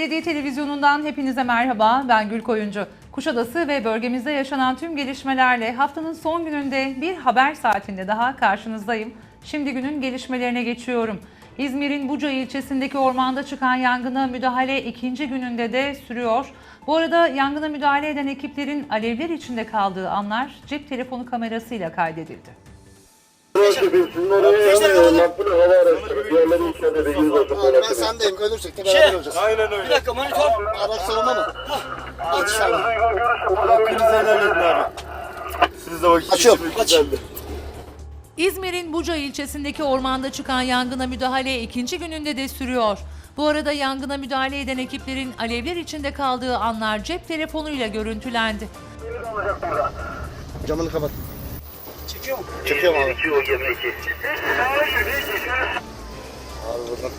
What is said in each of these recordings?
Belediye Televizyonu'ndan hepinize merhaba. Ben Gül Koyuncu. Kuşadası ve bölgemizde yaşanan tüm gelişmelerle haftanın son gününde bir haber saatinde daha karşınızdayım. Şimdi günün gelişmelerine geçiyorum. İzmir'in Buca ilçesindeki ormanda çıkan yangına müdahale ikinci gününde de sürüyor. Bu arada yangına müdahale eden ekiplerin alevler içinde kaldığı anlar cep telefonu kamerasıyla kaydedildi. Ben sendeyim. Ölürsek de beraber öleceğiz. Aynen öyle. Bir dakika monitör. Araç savunma mı? Aç sen. Hakkınızı helal edin abi. Siz de vakit Açıyorum, geçirmek aç. güzeldi. İzmir'in Buca ilçesindeki ormanda çıkan yangına müdahale ikinci gününde de sürüyor. Bu arada yangına müdahale eden ekiplerin alevler içinde kaldığı anlar cep telefonuyla görüntülendi. Camını kapat. Çekiyor mu? Çekiyorum abi. İki o gemi iki. Abi buradan.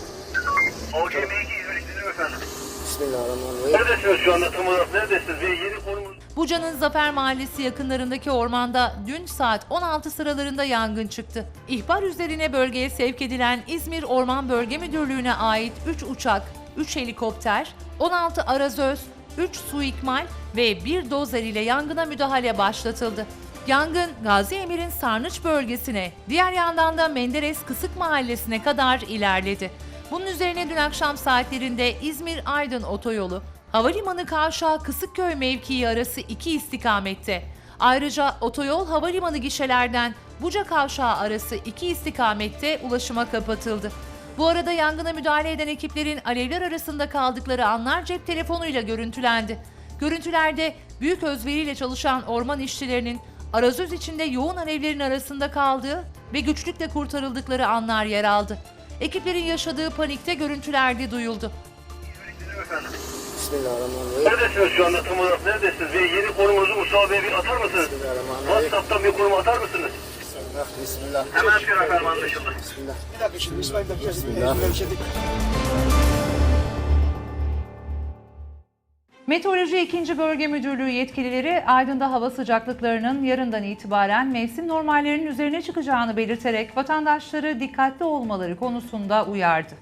O gemi iki İzmir İklim efendim. Bismillahirrahmanirrahim. Neredesiniz şu anda tam olarak? Neredesiniz? Bir yeni konumuz. Buca'nın Zafer Mahallesi yakınlarındaki ormanda dün saat 16 sıralarında yangın çıktı. İhbar üzerine bölgeye sevk edilen İzmir Orman Bölge Müdürlüğü'ne ait 3 uçak, 3 helikopter, 16 arazöz, 3 su ikmal ve 1 dozer ile yangına müdahale başlatıldı. Yangın Gazi Emir'in Sarnıç bölgesine, diğer yandan da Menderes Kısık Mahallesi'ne kadar ilerledi. Bunun üzerine dün akşam saatlerinde İzmir-Aydın otoyolu, Havalimanı Kavşağı Kısıkköy mevkii arası iki istikamette. Ayrıca otoyol havalimanı gişelerden Buca Kavşağı arası iki istikamette ulaşıma kapatıldı. Bu arada yangına müdahale eden ekiplerin alevler arasında kaldıkları anlar cep telefonuyla görüntülendi. Görüntülerde büyük özveriyle çalışan orman işçilerinin arazöz içinde yoğun alevlerin arasında kaldığı ve güçlükle kurtarıldıkları anlar yer aldı. Ekiplerin yaşadığı panikte görüntülerde duyuldu. Bismillahirrahmanirrahim. Neredesiniz şu anda tam olarak? Neredesiniz? Bir yeni konumunuzu Mustafa Bey bir atar mısınız? Bismillahirrahmanirrahim. WhatsApp'tan bir konum atar mısınız? Bismillah. Bismillah. Hemen atıyorum efendim anlaşıldı. Bismillah. Bir dakika şimdi İsmail dakika. Bismillah. Meteoroloji 2. Bölge Müdürlüğü yetkilileri Aydın'da hava sıcaklıklarının yarından itibaren mevsim normallerinin üzerine çıkacağını belirterek vatandaşları dikkatli olmaları konusunda uyardı.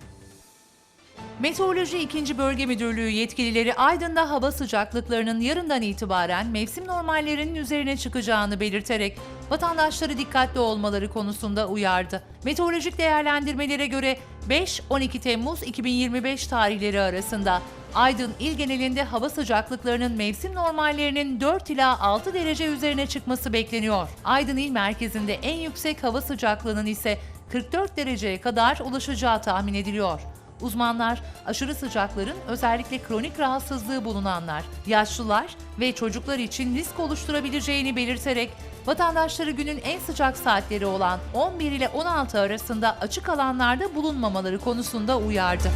Meteoroloji 2. Bölge Müdürlüğü yetkilileri Aydın'da hava sıcaklıklarının yarından itibaren mevsim normallerinin üzerine çıkacağını belirterek vatandaşları dikkatli olmaları konusunda uyardı. Meteorolojik değerlendirmelere göre 5-12 Temmuz 2025 tarihleri arasında Aydın il genelinde hava sıcaklıklarının mevsim normallerinin 4 ila 6 derece üzerine çıkması bekleniyor. Aydın il merkezinde en yüksek hava sıcaklığının ise 44 dereceye kadar ulaşacağı tahmin ediliyor. Uzmanlar aşırı sıcakların özellikle kronik rahatsızlığı bulunanlar, yaşlılar ve çocuklar için risk oluşturabileceğini belirterek vatandaşları günün en sıcak saatleri olan 11 ile 16 arasında açık alanlarda bulunmamaları konusunda uyardı.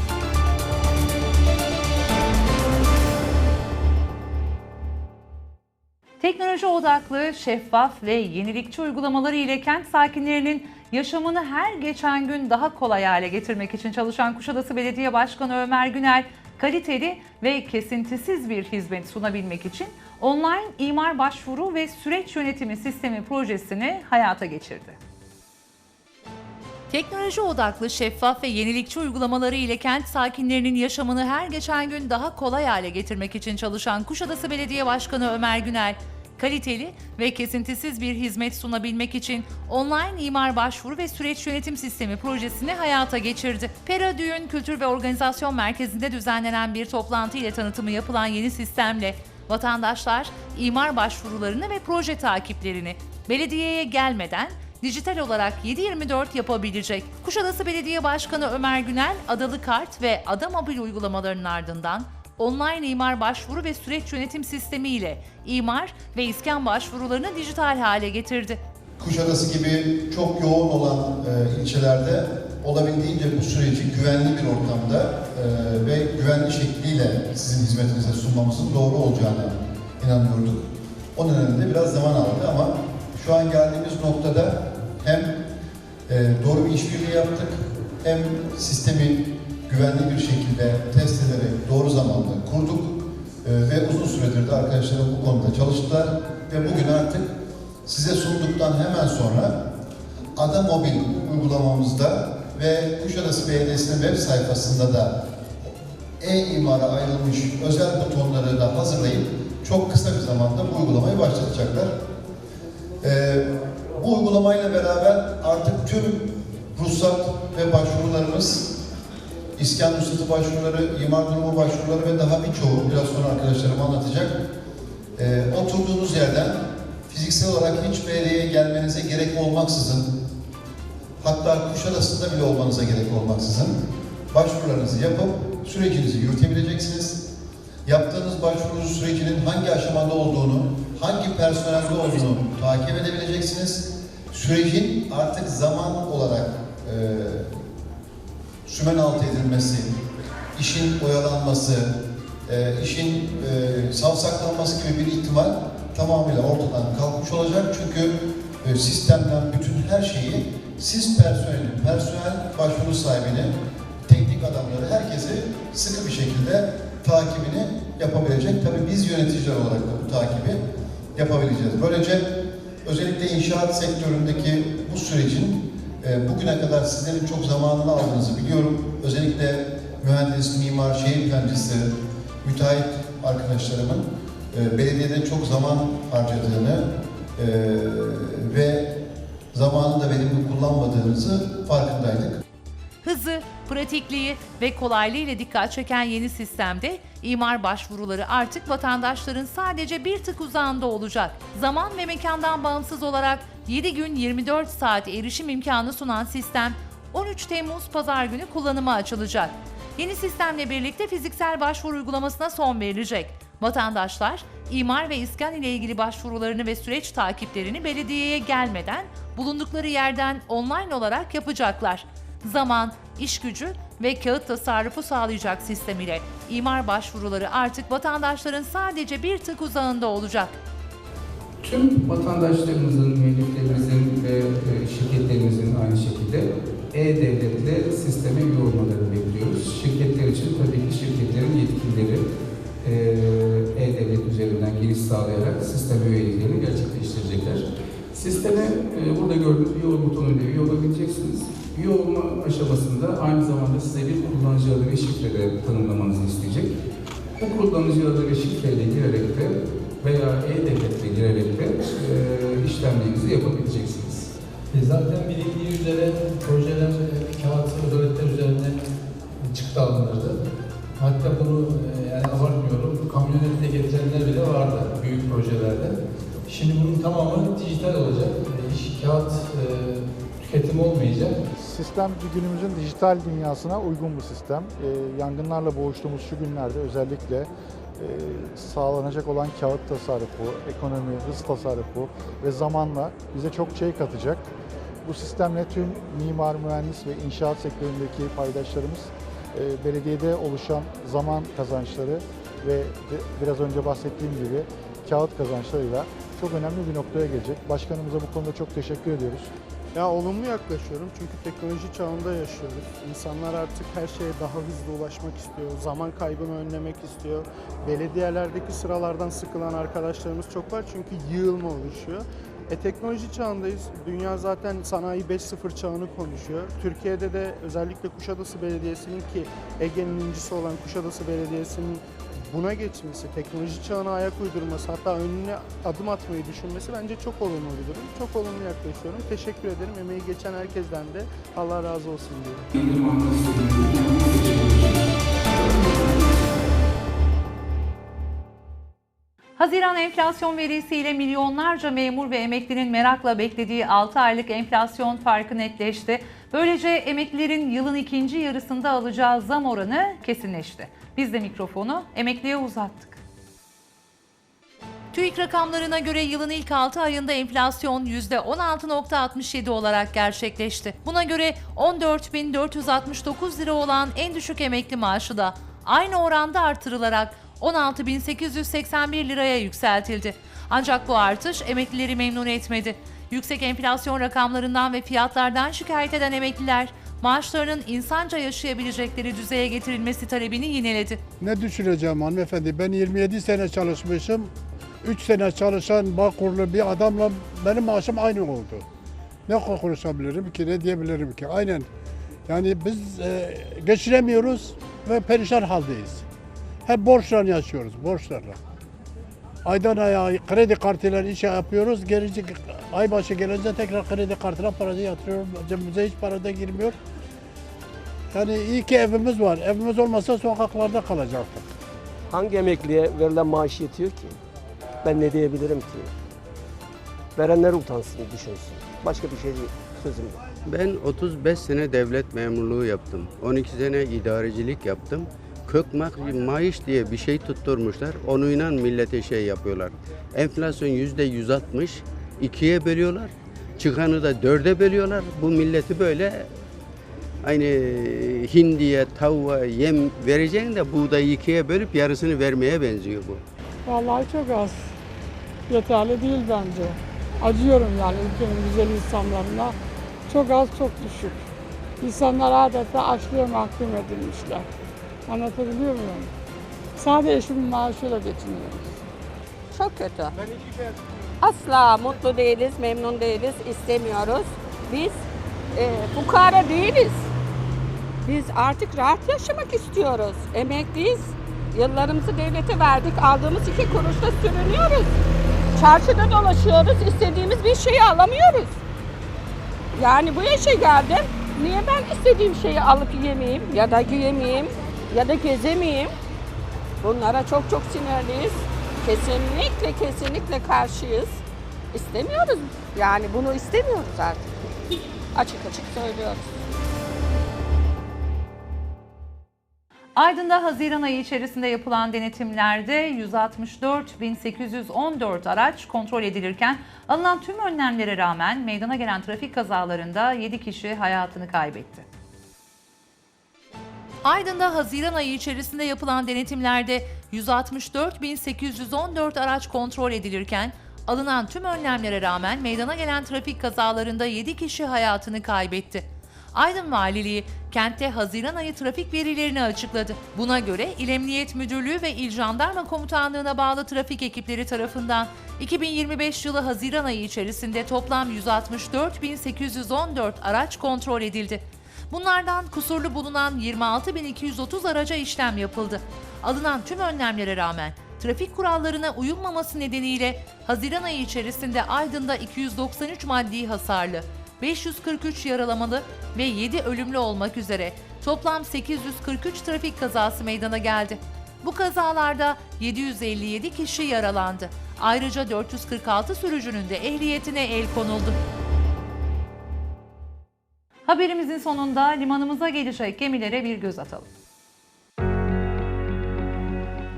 Teknoloji odaklı, şeffaf ve yenilikçi uygulamaları ile kent sakinlerinin yaşamını her geçen gün daha kolay hale getirmek için çalışan Kuşadası Belediye Başkanı Ömer Günel, kaliteli ve kesintisiz bir hizmet sunabilmek için online imar başvuru ve süreç yönetimi sistemi projesini hayata geçirdi. Teknoloji odaklı, şeffaf ve yenilikçi uygulamaları ile kent sakinlerinin yaşamını her geçen gün daha kolay hale getirmek için çalışan Kuşadası Belediye Başkanı Ömer Günel, kaliteli ve kesintisiz bir hizmet sunabilmek için online imar başvuru ve süreç yönetim sistemi projesini hayata geçirdi. Pera Düğün Kültür ve Organizasyon Merkezi'nde düzenlenen bir toplantı ile tanıtımı yapılan yeni sistemle vatandaşlar imar başvurularını ve proje takiplerini belediyeye gelmeden dijital olarak 7/24 yapabilecek. Kuşadası Belediye Başkanı Ömer Günel, Adalı Kart ve Ada Mobil uygulamalarının ardından online imar başvuru ve süreç yönetim sistemi ile imar ve iskan başvurularını dijital hale getirdi. Kuşadası gibi çok yoğun olan e, ilçelerde olabildiğince bu süreci güvenli bir ortamda e, ve güvenli şekliyle sizin hizmetinize sunmamızın doğru olacağını inanıyorduk. O nedenle biraz zaman aldı ama şu an geldiğimiz noktada hem e, doğru bir işbirliği yaptık hem sistemi güvenli bir şekilde test ederek doğru zamanda kurduk e, ve uzun süredir de arkadaşlarım bu konuda çalıştılar ve bugün artık size sunduktan hemen sonra Ada Mobil uygulamamızda ve Kuşadası Belediyesi'nin web sayfasında da e-imara ayrılmış özel butonları da hazırlayıp çok kısa bir zamanda bu uygulamayı başlatacaklar. Ee, bu uygulamayla beraber artık tüm ruhsat ve başvurularımız, iskan ruhsatı başvuruları, imar durumu başvuruları ve daha birçoğu biraz sonra arkadaşlarım anlatacak. Ee, oturduğunuz yerden fiziksel olarak hiç belediyeye gelmenize gerek olmaksızın, hatta Kuşadası'nda bile olmanıza gerek olmaksızın başvurularınızı yapıp sürecinizi yürütebileceksiniz. Yaptığınız başvuru sürecinin hangi aşamada olduğunu, hangi personelde olduğunu takip edebileceksiniz. Sürecin artık zaman olarak e, sümen altı edilmesi, işin oyalanması, e, işin e, savsaklanması gibi bir ihtimal tamamıyla ortadan kalkmış olacak. Çünkü e, sistemden bütün her şeyi siz personelin, personel başvuru sahibini, teknik adamları, herkesi sıkı bir şekilde takibini yapabilecek. Tabii biz yöneticiler olarak da bu takibi yapabileceğiz. Böylece özellikle inşaat sektöründeki bu sürecin e, bugüne kadar sizlerin çok zamanını aldığınızı biliyorum. Özellikle mühendis, mimar, şehir plancısı, müteahhit arkadaşlarımın e, belediyede çok zaman harcadığını e, ve zamanını da verimli kullanmadığınızı farkındaydık. Hızı, pratikliği ve kolaylığıyla dikkat çeken yeni sistemde imar başvuruları artık vatandaşların sadece bir tık uzağında olacak. Zaman ve mekandan bağımsız olarak 7 gün 24 saat erişim imkanı sunan sistem 13 Temmuz pazar günü kullanıma açılacak. Yeni sistemle birlikte fiziksel başvuru uygulamasına son verilecek. Vatandaşlar imar ve iskan ile ilgili başvurularını ve süreç takiplerini belediyeye gelmeden bulundukları yerden online olarak yapacaklar. Zaman, iş gücü ve kağıt tasarrufu sağlayacak sistem ile imar başvuruları artık vatandaşların sadece bir tık uzağında olacak. Tüm vatandaşlarımızın, e-devletle sisteme üye olmalarını bekliyoruz. Şirketler için tabii ki şirketlerin yetkilileri e, e-devlet üzerinden giriş sağlayarak sisteme üyeliklerini gerçekleştirecekler. Sisteme e, burada gördüğünüz üye butonuyla üye olabileceksiniz. Üye olma aşamasında aynı zamanda size bir kullanıcı adı ve şifre de tanımlamanızı isteyecek. Bu kullanıcı adı ve şifreyle girerek de veya e-devletle girerek de e, işlemlerinizi yapabileceksiniz. E, Zaten bilindiği üzere projeler e, kağıt ödeletler üzerinden çıktı alınırdı. Hatta bunu e, yani abartmıyorum, kamyonette getirenler bile vardı büyük projelerde. Şimdi bunun tamamı dijital olacak. E, Hiç kağıt e, tüketimi olmayacak. Sistem günümüzün dijital dünyasına uygun bir sistem. Ee, yangınlarla boğuştuğumuz şu günlerde özellikle e, sağlanacak olan kağıt tasarrufu, ekonomi, hız tasarrufu ve zamanla bize çok şey katacak. Bu sistemle tüm mimar, mühendis ve inşaat sektöründeki paydaşlarımız e, belediyede oluşan zaman kazançları ve biraz önce bahsettiğim gibi kağıt kazançlarıyla çok önemli bir noktaya gelecek. Başkanımıza bu konuda çok teşekkür ediyoruz. Ya olumlu yaklaşıyorum çünkü teknoloji çağında yaşıyoruz. İnsanlar artık her şeye daha hızlı ulaşmak istiyor. Zaman kaybını önlemek istiyor. Belediyelerdeki sıralardan sıkılan arkadaşlarımız çok var çünkü yığılma oluşuyor. E teknoloji çağındayız. Dünya zaten sanayi 5.0 çağını konuşuyor. Türkiye'de de özellikle Kuşadası Belediyesi'nin ki Ege'nin incisi olan Kuşadası Belediyesi'nin buna geçmesi, teknoloji çağına ayak uydurması, hatta önüne adım atmayı düşünmesi bence çok olumlu bir durum. Çok olumlu yaklaşıyorum. Teşekkür ederim. Emeği geçen herkesten de Allah razı olsun diyorum. Haziran enflasyon verisiyle milyonlarca memur ve emeklinin merakla beklediği 6 aylık enflasyon farkı netleşti. Böylece emeklilerin yılın ikinci yarısında alacağı zam oranı kesinleşti. Biz de mikrofonu emekliye uzattık. TÜİK rakamlarına göre yılın ilk 6 ayında enflasyon %16.67 olarak gerçekleşti. Buna göre 14.469 lira olan en düşük emekli maaşı da aynı oranda artırılarak 16.881 liraya yükseltildi. Ancak bu artış emeklileri memnun etmedi. Yüksek enflasyon rakamlarından ve fiyatlardan şikayet eden emekliler maaşlarının insanca yaşayabilecekleri düzeye getirilmesi talebini yineledi. Ne düşüneceğim hanımefendi? Ben 27 sene çalışmışım. 3 sene çalışan Bağkurlu bir adamla benim maaşım aynı oldu. Ne konuşabilirim ki, ne diyebilirim ki? Aynen. Yani biz e, geçiremiyoruz. ve perişan haldeyiz. Hep borçla yaşıyoruz, borçlarla. Aydan aya kredi kartıyla iş yapıyoruz. Gerici ay başı gelince tekrar kredi kartına parayı yatırıyoruz. Cebimize hiç para da girmiyor. Yani iyi ki evimiz var. Evimiz olmasa sokaklarda kalacaktık. Hangi emekliye verilen maaş yetiyor ki? Ben ne diyebilirim ki? Verenler utansın, düşünsün. Başka bir şey değil. Sözüm yok. Ben 35 sene devlet memurluğu yaptım. 12 sene idarecilik yaptım. Kök ma- maaş diye bir şey tutturmuşlar. Onunla millete şey yapıyorlar. Enflasyon yüzde 160, ikiye bölüyorlar. Çıkanı da dörde bölüyorlar. Bu milleti böyle aynı hindiye, tavuğa yem vereceğin de buğdayı ikiye bölüp yarısını vermeye benziyor bu. Vallahi çok az. Yeterli değil bence. Acıyorum yani ülkenin güzel insanlarına. Çok az, çok düşük. İnsanlar adeta açlığa mahkum edilmişler. Anlatabiliyor muyum? Sadece eşimin maaşıyla geçiniyoruz. Çok kötü. Asla mutlu değiliz, memnun değiliz, istemiyoruz. Biz e, fukara değiliz. Biz artık rahat yaşamak istiyoruz. Emekliyiz. Yıllarımızı devlete verdik. Aldığımız iki kuruşla sürünüyoruz. Çarşıda dolaşıyoruz. istediğimiz bir şeyi alamıyoruz. Yani bu yaşa geldim. Niye ben istediğim şeyi alıp yemeyeyim ya da giyemeyeyim ya da gezemeyeyim? Bunlara çok çok sinirliyiz. Kesinlikle kesinlikle karşıyız. İstemiyoruz. Yani bunu istemiyoruz artık. Açık açık söylüyoruz. Aydın'da Haziran ayı içerisinde yapılan denetimlerde 164.814 araç kontrol edilirken alınan tüm önlemlere rağmen meydana gelen trafik kazalarında 7 kişi hayatını kaybetti. Aydın'da Haziran ayı içerisinde yapılan denetimlerde 164.814 araç kontrol edilirken alınan tüm önlemlere rağmen meydana gelen trafik kazalarında 7 kişi hayatını kaybetti. Aydın Valiliği kentte Haziran ayı trafik verilerini açıkladı. Buna göre İl Emniyet Müdürlüğü ve İl Jandarma Komutanlığı'na bağlı trafik ekipleri tarafından 2025 yılı Haziran ayı içerisinde toplam 164.814 araç kontrol edildi. Bunlardan kusurlu bulunan 26.230 araca işlem yapıldı. Alınan tüm önlemlere rağmen trafik kurallarına uyulmaması nedeniyle Haziran ayı içerisinde Aydın'da 293 maddi hasarlı, 543 yaralamalı ve 7 ölümlü olmak üzere toplam 843 trafik kazası meydana geldi. Bu kazalarda 757 kişi yaralandı. Ayrıca 446 sürücünün de ehliyetine el konuldu. Haberimizin sonunda limanımıza gelecek gemilere bir göz atalım.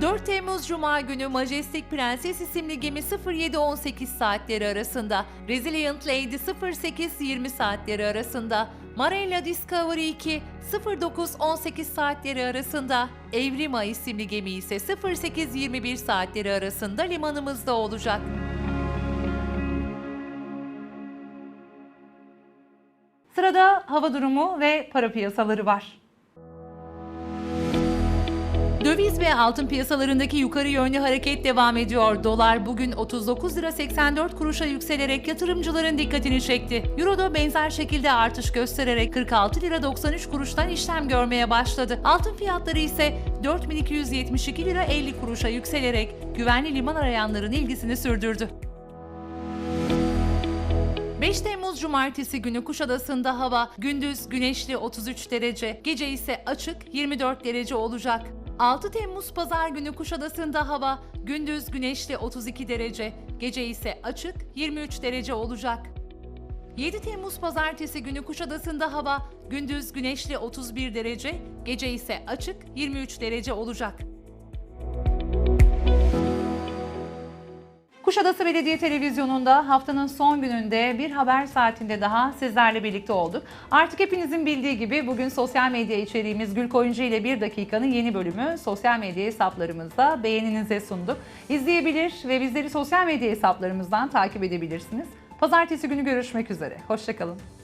4 Temmuz Cuma günü Majestic Prenses isimli gemi 07-18 saatleri arasında, Resilient Lady 08-20 saatleri arasında, Marella Discovery 2 09-18 saatleri arasında, Evrima isimli gemi ise 08-21 saatleri arasında limanımızda olacak. Sırada hava durumu ve para piyasaları var. Döviz ve altın piyasalarındaki yukarı yönlü hareket devam ediyor. Dolar bugün 39 lira 84 kuruşa yükselerek yatırımcıların dikkatini çekti. Euro da benzer şekilde artış göstererek 46 lira 93 kuruştan işlem görmeye başladı. Altın fiyatları ise 4272 lira 50 kuruşa yükselerek güvenli liman arayanların ilgisini sürdürdü. 5 Temmuz Cumartesi günü Kuşadası'nda hava gündüz güneşli 33 derece, gece ise açık 24 derece olacak. 6 Temmuz Pazar günü Kuşadası'nda hava gündüz güneşli 32 derece, gece ise açık 23 derece olacak. 7 Temmuz Pazartesi günü Kuşadası'nda hava gündüz güneşli 31 derece, gece ise açık 23 derece olacak. Kuşadası Belediye Televizyonu'nda haftanın son gününde bir haber saatinde daha sizlerle birlikte olduk. Artık hepinizin bildiği gibi bugün sosyal medya içeriğimiz Gül Koyuncu ile Bir Dakikanın yeni bölümü sosyal medya hesaplarımızda beğeninize sunduk. İzleyebilir ve bizleri sosyal medya hesaplarımızdan takip edebilirsiniz. Pazartesi günü görüşmek üzere. Hoşçakalın.